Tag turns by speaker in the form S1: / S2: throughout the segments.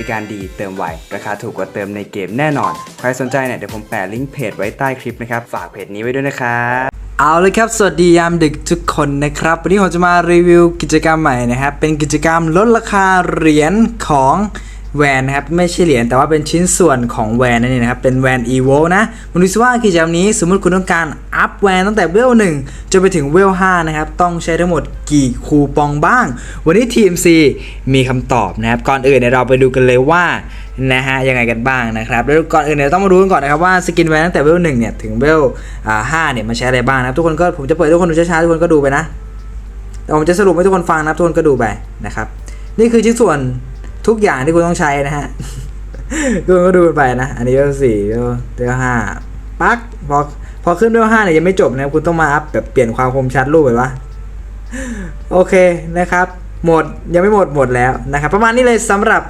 S1: ริการดีเติมไว ราคาถูกกว่าเติมในเกมแน่นอน ใครสนใจเนี่ยเดี๋ยวผมแปะลิงก์เพจไว้ใต้คลิปนะครับ ฝากเพจนี้ไว้ด้วยนะครับเอาเลยครับ สวัสดียามดึกทุกคนนะครับ วันนี้ผมจะมารีวิวกิจกรรมใหม่นะครับ เป็นกิจกรรมลดราคาเหรียญของ แวนนะครับ ไม่ใช่เหรียญแต่ว่าเป็นชิ้นส่วนของแวนนั่นเองนะครับ เป็นแวน EVO นะมาดูซิว่ากิจกรรมนี้สมมติคุณต้องการอัพแวนตั้งแต่เวล1จนไปถึงเวล5นะครับ ต้องใช้ทั้งหมดกี่คูปองบ้าง วันนี้ TMC มีคำตอบนะครับ ก่อนอื่นเนี่ยเราไปดูกันเลยว่านะฮะยังไงกันบ้างนะครับแล้วก่อนอื่นเนี่ยต้องมารู้กันก่อนนะครับว่าสกินแวนตั้งแต่เวลหนึ่งเนี่ยถึงเวลห้าเนี่ยมันใช้อะไรบ้างนะครับทุกคนก็ผมจะเปิดให้ทุกคนดูช้าๆทุกคนก็ดูไปนะแต่ผมจะสรุปให้ทุกคนฟังนะครับทุกคนก็ดูไปนะครับนี่คือชิ้นส่วน ทุกอย่างที่คุณต้องใช้นะฮะทุกคนก็ดูไปนะ อันนี้เวลสี่เวลเวลห้าปักพอพอขึ้นเวลห้าเนี่ยยังไม่จบนะครับคุณต้องมาอัพแบบเปลี่ยนความคมชัดรูปไปว่าโอเคนะครับหมดยังไม่หมดหมดแล้วนะครับประมาณนี้เลยสำหรับ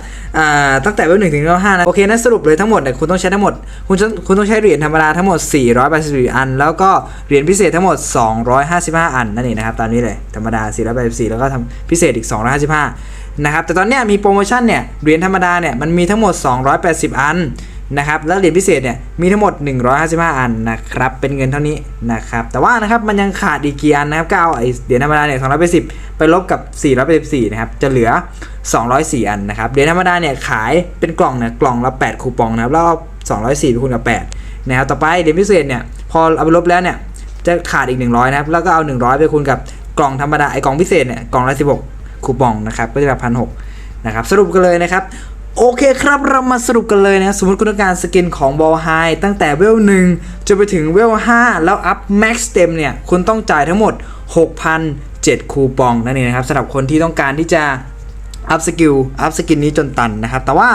S1: ตั้งแต่เวลหนึ่งถึงเวลห้านะโอเคนะสรุปเลยทั้งหมดเนี่ยคุณต้องใช้ทั้งหมด คุณคุณต้องใช้เหรียญธรรมดาทั้งหมด 484 อัน แล้วก็เหรียญพิเศษทั้งหมด 255 อันนั่นเองนะครับตามนี้เลยธรรมดา 484 แล้วก็ทำพิเศษอีก 255 นะครับแต่ตอนนี้มีโปรโมชั่นเนี่ยเหรียญธรรมดาเนี่ยมันมีทั้งหมด 280 อันนะครับแล้วเหรียญพิเศษเนี่ยมีทั้งหมด 155 อันนะครับเป็นเงินเท่านี้นะครับแต่ว่านะครับมันยังขาดอีกกี่อันนะครับก็เอาไอเหรียญธรรมดาเนี่ย280 ไปลบกับ 484นะครับจะเหลือ 204 อันนะครับเหรียญธรรมดาเนี่ยขายเป็นกล่องเนี่ยกล่องละ 8 คูปองนะครับแล้วเอา204ไปคูณกับ8นะครับต่อไปเหรียญพิเศษเนี่ยพอเอาไปลบแล้วเนี่ยจะขาดอีก 100นะครับแล้วก็เอา 100 ไปคูณกับกล่องธรรมดาไอกล่องพิเศษเนี่ยกล่องละ16 คูปองนะครับก็จะแบบพันหนะครับสรุปกันเลยนะครับโอเคครับเรามาสรุปกันเลยนะสมมติคุณต้องการสกินของบอลไฮตั้งแต่เวลหนึ่งจนไปถึงเวลห้าแล้วอัพแม็กซ์เต็มเนี่ยคุณต้องจ่ายทั้งหมด 6,007 คูปองนั่นเองนะครับสำหรับคนที่ต้องการที่จะ อัพสกิลอัพสกินนี้จนตันนะครับ แต่ว่า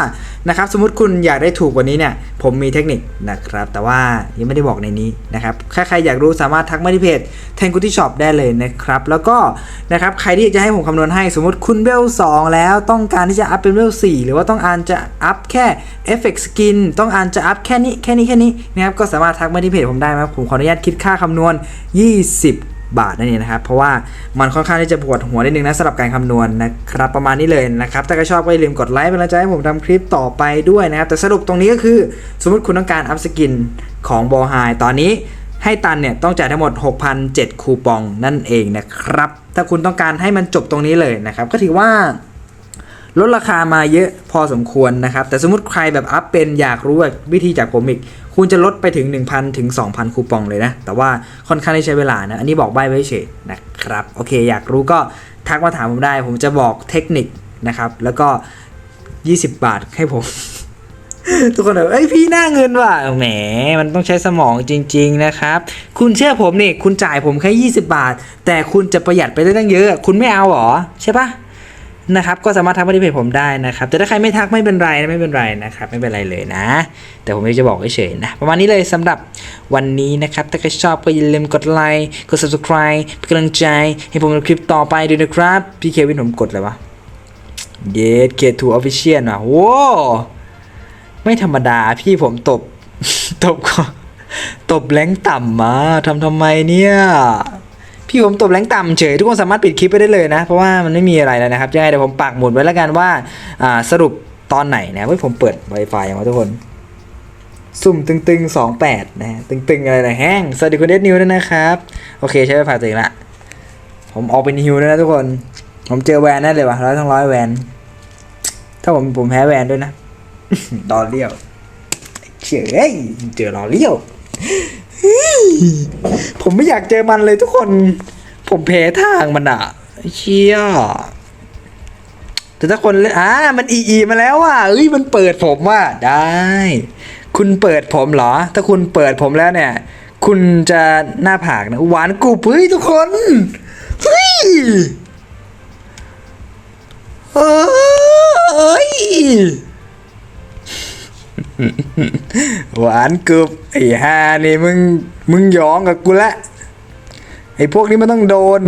S1: นะครับสมมติคุณอยากได้ถูกกว่านี้เนี่ยผมมีเทคนิคนะครับ แต่ว่ายังไม่ได้บอกในนี้นะครับถ้าใครอยากรู้สามารถทักมาที่เพจแทนกุตี้ช็อปได้เลยนะครับ แล้วก็นะครับใครที่จะให้ผมคำนวณให้สมมติคุณเวล2แล้วต้องการที่จะอัพเป็นเวล4หรือว่าต้องการจะอัพแค่เอฟเฟกต์สกินต้องการจะอัพแค่นี้แค่นี้แค่นี้นะครับก็สามารถทักมาที่เพจผมได้นะครับผมขออนุญาตคิดค่าคำนวณ 20 บาทนั่นเองนะครับ เพราะว่ามันค่อนข้างที่จะปวดหัวนิดนึงนะสำหรับการคำนวณนะครับประมาณนี้เลยนะครับถ้าใครชอบก็อย่าลืมกดไลค์เป็นกำลังใจให้ผมทำคลิปต่อไปด้วยนะครับ แต่สรุปตรงนี้ก็คือ สมมติคุณต้องการอัพสกินของบอไฮตอนนี้ให้ตันเนี่ยต้องจ่ายทั้งหมด 6,007 คูปองนั่นเองนะครับ ถ้าคุณต้องการให้มันจบตรงนี้เลยนะครับ ก็ถือว่า ลดราคามาเยอะพอสมควรนะครับ แต่สมมติใครแบบอัพเป็นอยากรู้วิธีจากผมอีก คุณจะลดไปถึง 1,000 ถึง 2,000 คูปองเลยนะ แต่ว่าค่อนข้างที่ใช้เวลานะ อันนี้บอกใบไว้เฉยนะครับ โอเค อยากรู้ก็ทักมาถามผมได้ ผมจะบอกเทคนิคนะครับ แล้วก็ 20 บาทให้ผม ทุกคนแบบเอ้ยพี่หน้าเงินว่ะแหม มันต้องใช้สมองจริง ๆ นะครับ คุณเชื่อผมนี่คุณจ่ายผมแค่ 20 บาท แต่คุณจะประหยัดไปได้ตั้งเยอะ คุณไม่เอาหรอใช่ปะ นะครับก็สามารถทักมาที่เพจผมได้นะครับ แต่ถ้าใครไม่ทักไม่เป็นไรนะไม่เป็นไรนะครับไม่เป็นไรเลยนะ แต่ผมจะบอกเฉยๆนะ ประมาณนี้เลยสำหรับวันนี้นะครับ ถ้าใครชอบก็อย่าลืมกดไลค์กด subscribe เป็นกำลังใจ ให้ผมทำคลิปต่อไปด้วยนะครับ พี่เควินผมกดเลยวะเยสเคทูออฟฟิเชียลว่ะโว้ไม่ธรรมดาพี่ผมตบ ตบก็ตบแรงต่ำมาทำทำไมเนี่ย พี่ผมตบแรงต่ำเฉยทุกคนสามารถปิดคลิปไปได้เลยนะ เพราะว่ามันไม่มีอะไรแล้วนะครับยังไงเดี๋ยวผมปักหมุดไว้แล้วกันว่าสรุปตอนไหนนะเว้ยผมเปิด Wi-Fi อย่าทุกคน สุ่มตึงๆ 28นะฮะตึงๆ อะไรนะแห้ง สวัสดีคุณเดนิวด้วยนะครับ โอเคใช้ Wi-Fi ตัวเองละ ผมออกเป็นฮิวแล้วยนะทุกคน ผมเจอแวนแน่เลยวะร้อยทั้งร้อยแวน ถ้าผมผมแพ้แวนด้วยนะดอเลี้ยวเฉยเจอรอเลี้ยว ผมไม่อยากเจอมันเลยทุกคน ผมแพ้ทางมันอะเชี่ยแต่ถ้าคนเล่นอ่ามันอีอีมาแล้วว่ะเอ้ยมันเปิดผมว่าได้ คุณเปิดผมเหรอ ถ้าคุณเปิดผมแล้วเนี่ย คุณจะหน้าผากนะหวานกรุบเฮ้ยทุกคนเฮ้ยเอ้ย หวานกรุบไอ้ฮานี่มึงมึงยองกับกูละไอ้พวกนี้มันต้องโดน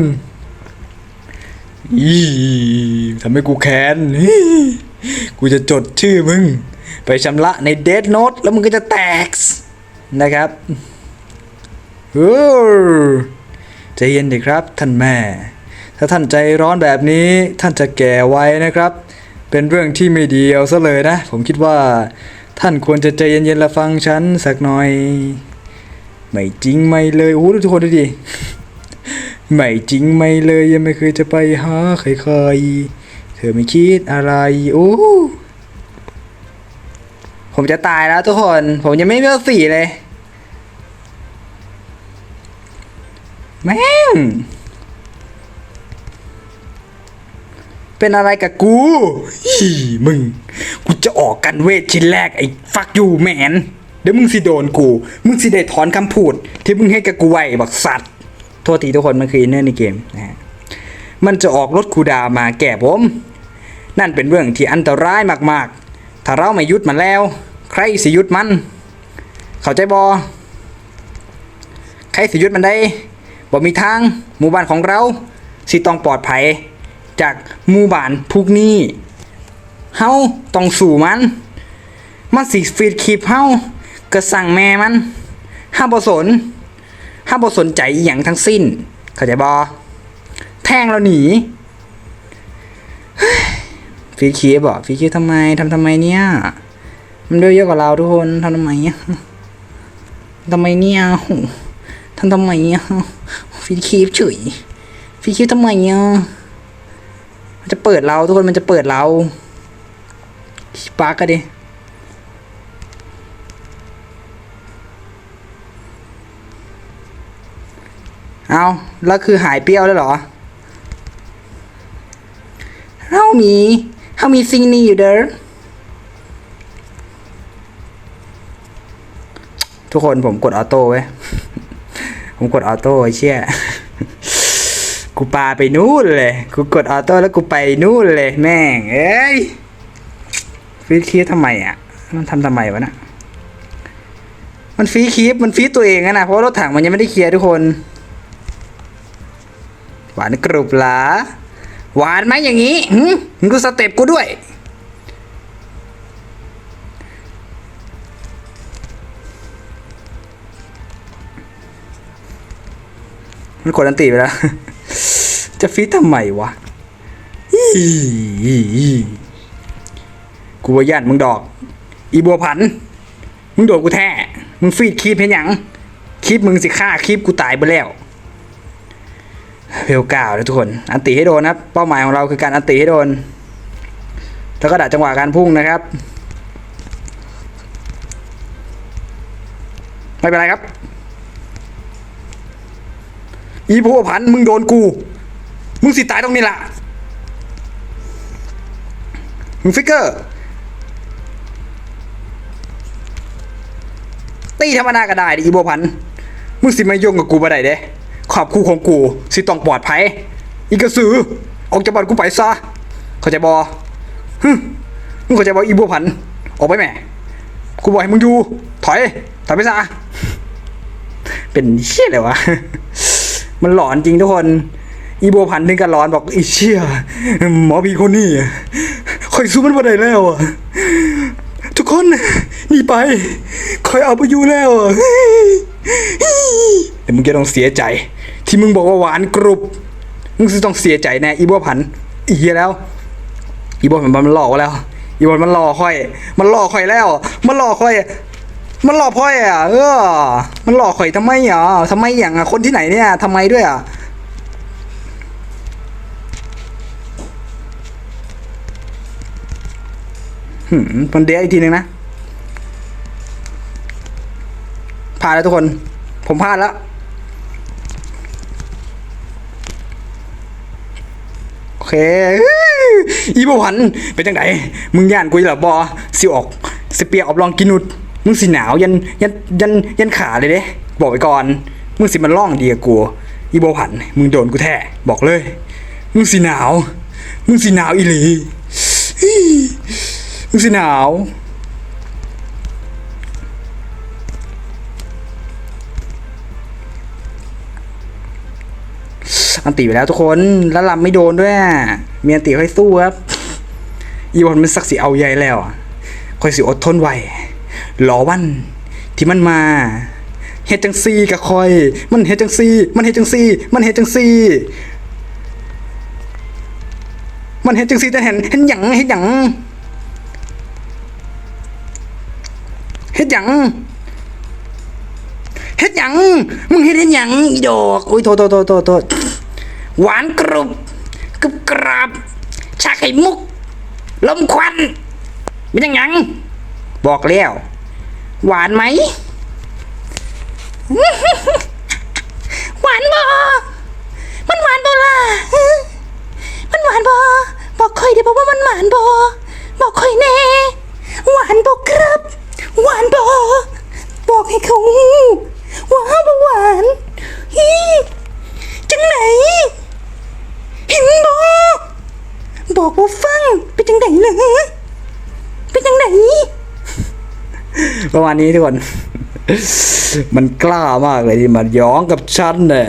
S1: อีทำให้กูแค้นกูจะจดชื่อมึง ไปชำระในเดทโน e แล้วมึงก็จะแตกนะครับเออใจเย็นดิครับท่านแม่ ถ้าท่านใจร้อนแบบนี้ท่านจะแก่ไว้นะครับ เป็นเรื่องที่ไม่ดีเอาซะเลยนะ ผมคิดว่า ท่านควรจะใจเย็นๆละฟังฉันสักหน่อย ไม่จริงไม่เลยโอ้ทุกคนดูดิไม่จริงไม่เลยยังไม่เคยจะไปหาใครๆเธอไม่คิดอะไรโอ้ผมจะตายแล้วทุกคน ผมยังไม่เลือกสีเลย แม่ง เป็นอะไรกับกูฮีมึง กูจะออกกันเวทชิ้นแรกไอ้ฟักยูแมน เดี๋ยวมึงสิโดนกู มึงสิได้ถอนคำพูด ที่มึงให้กับกูไว้บักสัตว์ โทษทีทุกคนมันคืออินเนอร์ในเกมนะฮะ มันจะออกรถคูดามาแก่ผม นั่นเป็นเรื่องที่อันตรายมากๆ ถ้าเราไม่ยุดมันแล้ว ใครสิยุดมัน เข้าใจบอใครสิยุดมันได้บ่มีทางหมู่บ้านของเรา สิต้องปลอดภัย จากหมู่บ้านพวกนี้เฮาต้องสู่มัน มันสิฟีดคลิปเฮาก็สั่งแม่มันห้าบ่สนห้ามบสนใจอหย่างทั้งสิ้น เข้าใจบอแทงเราหนีฟีดคีบบอฟีดคีบทำไมทำทำไมเนี่ย มันด้วยเยอะกว่าเราทุกคนทำทำไมทำไมเนี่ยทำทำไมอะฟีดคีบเฉยฟีดคีบทำไมอะ มันจะเปิดเราทุกคนมันจะเปิดเราปาร์กกันดิเอาแล้วคือหายเปรี้ยวแล้วเหรอเฮามีเฮามีสิ่งนี้อยู่เด้อทุกคนผมกดออโต้ไว้ ผมกดออโต้ไอ้เชี่ย กูปาไปนู่นเลย กูกดออโต้แล้วกูไปนู่นเลยแม่ง เอ้ยฟีดคีฟทำไมอะ มันทำทำไมวะนะ มันฟีคีฟมันฟีตัวเองอะนะ เพราะรถถังมันยังไม่ได้เคลียร์ทุกคน หวานกรุบหลาหวานไหมอย่างนี้หึมึงดูสเต็ปกูด้วย มันกดอันตีไปแล้ว จะฟีดทำไมวะกูว่าย่านมึงดอก อีบัวผัน มึงโดดกูแท้ มึงฟีดคลิปเห็นยังคลิปมึงสิฆ่าคลิปกูตายไปแล้วเวลเก้านะทุกคน อันติให้โดนนะครับ เป้าหมายของเราคือการอันติให้โดน แล้วก็ดักจังหวะการพุ่งนะครับ ไม่เป็นไรครับ อีพวกพันมึงโดนกู มึงสิตายตรงนี้ล่ะมึงฟิกเกอร์ตีธรรมดาก็ได้ดิอีโบวพันมึงสิมายุ่งกับกูบ่ได้เด้ขอบคู่ของกูสิต้องปลอดภัย อีกระสือ ออกจากบ้านกูไปซะเข้าใจบอฮึมึงเข้าใจบออีโบวพันออกไปแม่กูบอกให้มึงอยู่ถอยถอยไปซะเป็นเชี่ยเลยวะ มันหลอนจริงทุกคน อีโบพันถึงกับร้อนบอกอีเชี่ยหมอผีคนนี้คอยสู้มันมาได้แล้วอะทุกคนหนีไปคอยเอาไปอยู่แล้วอะแต่มึงจะต้องเสียใจ ที่มึงบอกว่าหวานกรุบมึงจะต้องเสียใจแน่อีโบพันอีเหี้ยแล้ว อีโบอลมันมันหลอกแล้วอีบอลมันหลอกค่อย มันหลอกค่อยแล้ว มันหลอกค่อย มันหลอกพ่อยอะ เออ มันหลอกข่อยทำไมอะทำไมอย่างอะคนที่ไหนเนี่ยทำไมด้วยอะมันเดียอีกทีหนึ่งนะพลาดแล้วทุกคน ผมพลาดแล้ว โอเค อีบวันเป็นจังไดมึงย่านกูอีหลับบอสิออกสิเปียออกลองกินนุด มึงสิหนาวยันยันยันยันขาเลยเด้บอกไว้ก่อน มึงสิมันล่องดีกับกูอีโบผัน มึงโดนกูแท้บอกเลย มึงสิหนาว มึงสิหนาวอีหลีมึงสิหนาวอันตีไปแล้วทุกคนแล้วลำไม่โดนด้วยมีอันตีค่อยสู้ครับ อีวันมันสักสีเอาใหญ่แล้วอะคอยสิอดทนไหว รอวัน ที่มันมาเฮ็ดจังซี่กับคอย มันเฮ็ดจังซี่ มันเฮ็ดจังซี่ มันเฮ็ดจังซี่ มันเฮ็ดจังซี่แต่เห็นเห็นหยังเห็นหยังเฮ็ดหยังเฮ็ดหยังมึงเฮ็ดเฮ็ดหยังอีดอกอุ้ยโทโทษโทษโทษโทษหวานกรุบกรุบกราบชาไข่มุกลมควันเป็นยังหยังบอกแล้ว หวานไหม หวานบอมันหวานบอล่ะมันหวานบอบอกค่อยเดี๋ยวบอกว่ามันหวานบอบอกค่อยแน่ หวานบอกครับ หวานบอบอกให้เขาว่าบอหวานฮีจังไหนเห็นบอบอกว่าฟังเป็นจังไดเหรอเป็นจังได ประมาณนี้ทุกคน มันกล้ามากเลยที่มาย้องกับฉันเนี่ย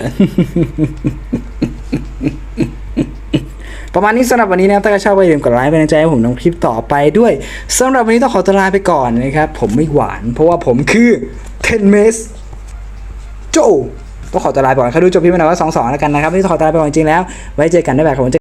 S1: ประมาณนี้สำหรับวันนี้นะถ้าใครชอบก็อย่าลืมกดไลค์เป็นใจให้ผมทำคลิปต่อไปด้วยสำหรับวันนี้ต้องขอตัวลาไปก่อนนะครับ ผมไม่หวาน เพราะว่าผมคือเทนเมสโจต้องขอตัวลาไปก่อนใครดูจบพี่มาหน่อยว่าสองสองแล้วกันนะครับนี่ต้องขอตัวลาไปก่อนจริงๆแล้ว ไว้เจอกันได้แบบผม